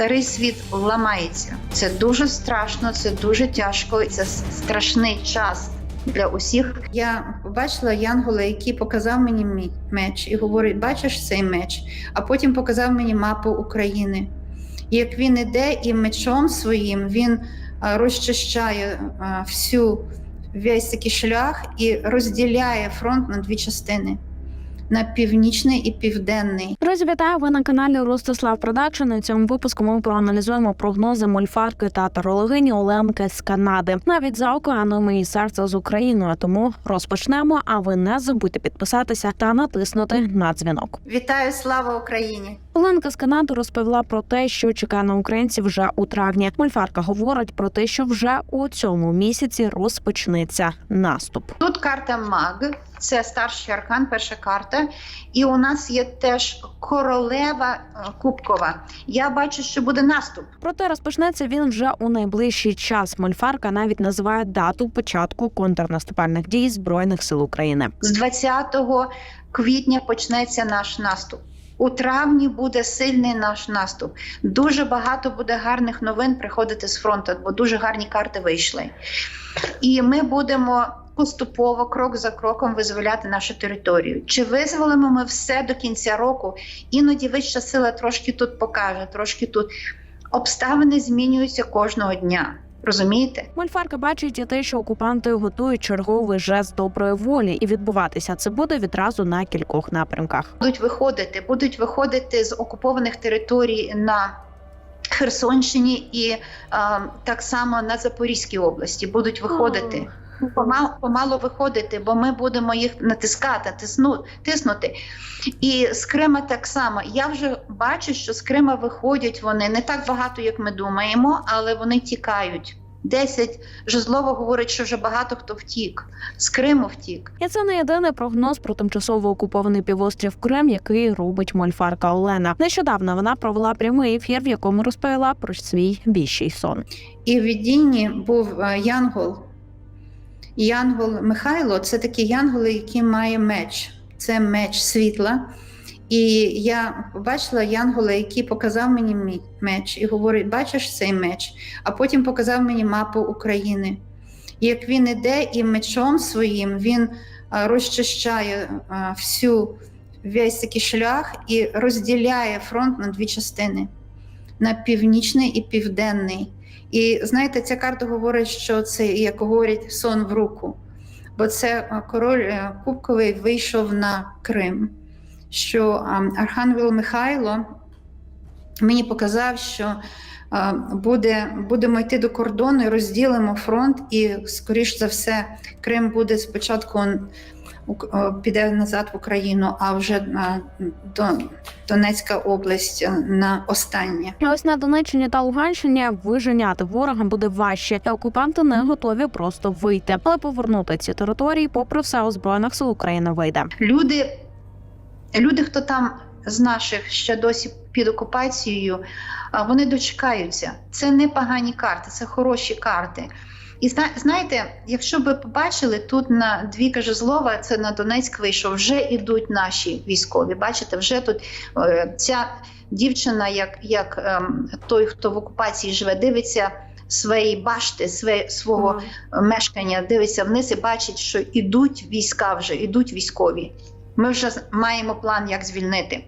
Старий світ ламається. Це дуже страшно, це дуже тяжко. Це страшний час для усіх. Я побачила Янгола, який показав мені меч, і говорить: бачиш цей меч? А потім показав мені мапу України. Як він іде і мечом своїм він розчищає всю весь такий шлях і розділяє фронт на дві частини: на північний і південний. Друзі, вітаю! Ви на каналі Ростислав Продакшн. У цьому випуску ми проаналізуємо прогнози мольфарки та тарологині Оленки з Канади. Навіть за океаном і серце з Україною. Тому розпочнемо. А ви не забудьте підписатися та натиснути на дзвінок. Вітаю, слава Україні! Оленка з Канади розповіла про те, що чекає на українців вже у травні. Мольфарка говорить про те, що вже у цьому місяці розпочнеться наступ. Тут карта Маг, це старший аркан, перша карта. І у нас є теж королева е, Кубкова. Я бачу, що буде наступ. Проте розпочнеться він вже у найближчий час. Мольфарка навіть називає дату початку контрнаступальних дій збройних сил України. З 20 квітня почнеться наш наступ. У травні буде сильний наш наступ. Дуже багато буде гарних новин приходити з фронту, бо дуже гарні карти вийшли. І ми будемо поступово, крок за кроком, визволяти нашу територію. Чи визволимо ми все до кінця року? Іноді вища сила трошки тут покаже, трошки тут. Обставини змінюються кожного дня. Розумієте? Мольфарка бачить і те, що окупанти готують черговий жест доброї волі, і відбуватися це буде відразу на кількох напрямках. Будуть виходити, будуть виходити з окупованих територій на Херсонщині і е, так само на Запорізькій області. Будуть виходити. Помалу, помалу виходити, бо ми будемо їх натискати, тисну, тиснути. І з Крима так само. Я вже бачу, що з Крима виходять вони не так багато, як ми думаємо, але вони тікають. Десять жезлово говорить, що вже багато хто втік. З Криму втік. І це не єдиний прогноз про тимчасово окупований півострів Крим, який робить мольфарка Олена. Нещодавно вона провела прямий ефір, в якому розповіла про свій більший сон. І в відінні був е, янгол. Михайло це такий янгол, який має меч. Це меч світла. І я побачила Янгола, який показав мені меч, і говорить: бачиш цей меч? А потім показав мені мапу України. І як він іде і мечом своїм він розчищає всю весь такий шлях і розділяє фронт на дві частини: на північний і південний. І знаєте, ця карта говорить, що це, як говорять, сон в руку. Бо це король е, Кубковий вийшов на Крим що Архангел Михайло мені показав, що буде, будемо йти до кордону і розділимо фронт, і, скоріш за все, Крим буде спочатку піде назад в Україну, а вже до Донецька область на останнє. Ось на Донеччині та Луганщині виженяти ворога буде важче, і окупанти не готові просто вийти, але повернути ці території, попри все у збройних сил України вийде. Люди люди, хто там з наших ще досі під окупацією, вони дочекаються. Це не погані карти, це хороші карти. І знаєте, якщо ви побачили, тут на дві жезлова, це на Донецьк вийшов, вже йдуть наші військові. Бачите, вже тут е, ця дівчина, як як ем, той, хто в окупації живе, дивиться свої башти, своє, свого mm. мешкання, дивиться вниз і бачить, що йдуть війська вже, йдуть військові. Ми вже маємо план, як звільнити.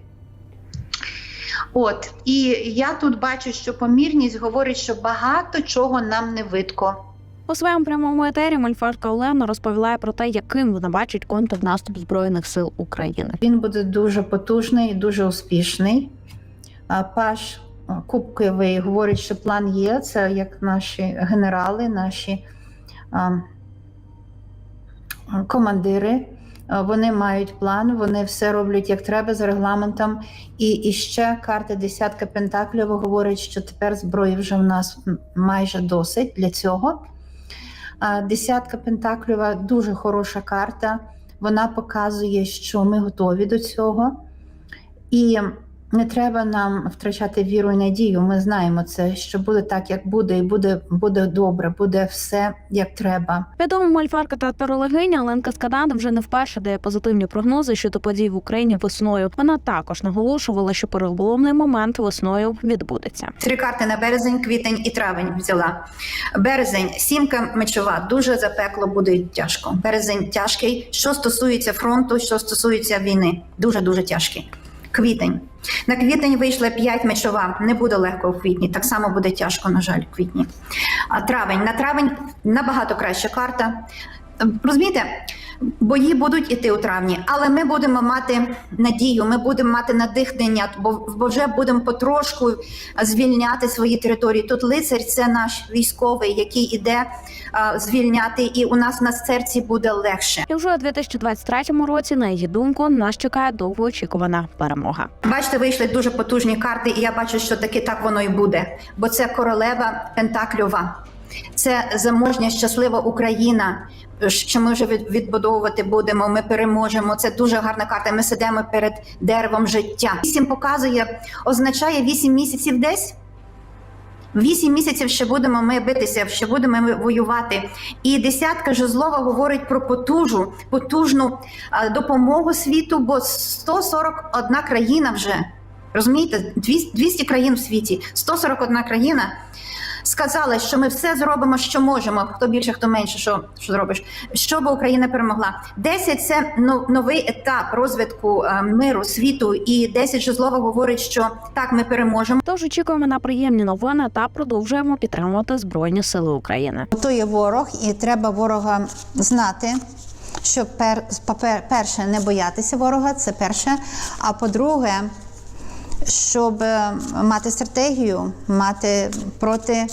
От, і я тут бачу, що помірність говорить, що багато чого нам не видко. У своєму прямому етері Мольфарка Олена розповідає про те, яким вона бачить контрнаступ збройних сил України. Він буде дуже потужний, дуже успішний. Паш Кубковий говорить, що план є. Це як наші генерали, наші а, командири. Вони мають план, вони все роблять як треба з регламентом. І і ще карта десятка Пентаклів говорить, що тепер зброї вже в нас майже досить для цього. Десятка пентаклів дуже хороша карта. Вона показує, що ми готові до цього. І не треба нам втрачати віру і надію. Ми знаємо це, що буде так, як буде, і буде, буде добре, буде все як треба. Відома мальфарка та тарологиня Оленка з Канади вже не вперше дає позитивні прогнози щодо подій в Україні весною. Вона також наголошувала, що переломний момент весною відбудеться. Три карти на березень, квітень і травень взяла. Березень, сімка мечова, дуже запекло буде тяжко. Березень тяжкий. Що стосується фронту, що стосується війни, дуже дуже тяжкий. Квітень. На квітень вийшли 5 мечова. Не буде легко у квітні. Так само буде тяжко, на жаль, у квітні. А травень. На травень набагато краща карта. Ем, Розумієте, бої будуть іти у травні, але ми будемо мати надію, ми будемо мати надихнення, бо, вже будемо потрошку звільняти свої території. Тут лицар це наш військовий, який іде а, звільняти, і у нас на серці буде легше. І вже у 2023 році, на її думку, нас чекає довгоочікувана перемога. Бачите, вийшли дуже потужні карти, і я бачу, що таки так воно і буде. Бо це королева Пентакльова, це заможня, щаслива Україна. Що ми вже відбудовувати будемо, ми переможемо. Це дуже гарна карта. Ми сидимо перед деревом життя. Вісім показує, означає вісім місяців десь. Вісім місяців ще будемо ми битися, ще будемо ми воювати. І десятка жезлова говорить про потужу, потужну допомогу світу, бо 141 країна вже розумієте, 200 200 країн в світі, 141 країна. Сказала, що ми все зробимо, що можемо. Хто більше, хто менше, що, що зробиш, щоб Україна перемогла. 10 – це новий етап розвитку е, миру світу, і 10 жезлова говорить, що так ми переможемо. Тож очікуємо на приємні новини та продовжуємо підтримувати збройні сили України. То є ворог, і треба ворога знати. Щоб пер, перше не боятися ворога, це перше. А по-друге, щоб е, мати стратегію, мати проти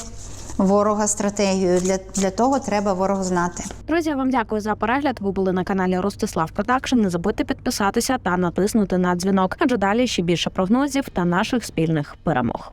ворога стратегію. Для, для того треба ворог знати. Друзі, я вам дякую за перегляд. Ви були на каналі Ростислав Продакшн. Не забудьте підписатися та натиснути на дзвінок, адже далі ще більше прогнозів та наших спільних перемог.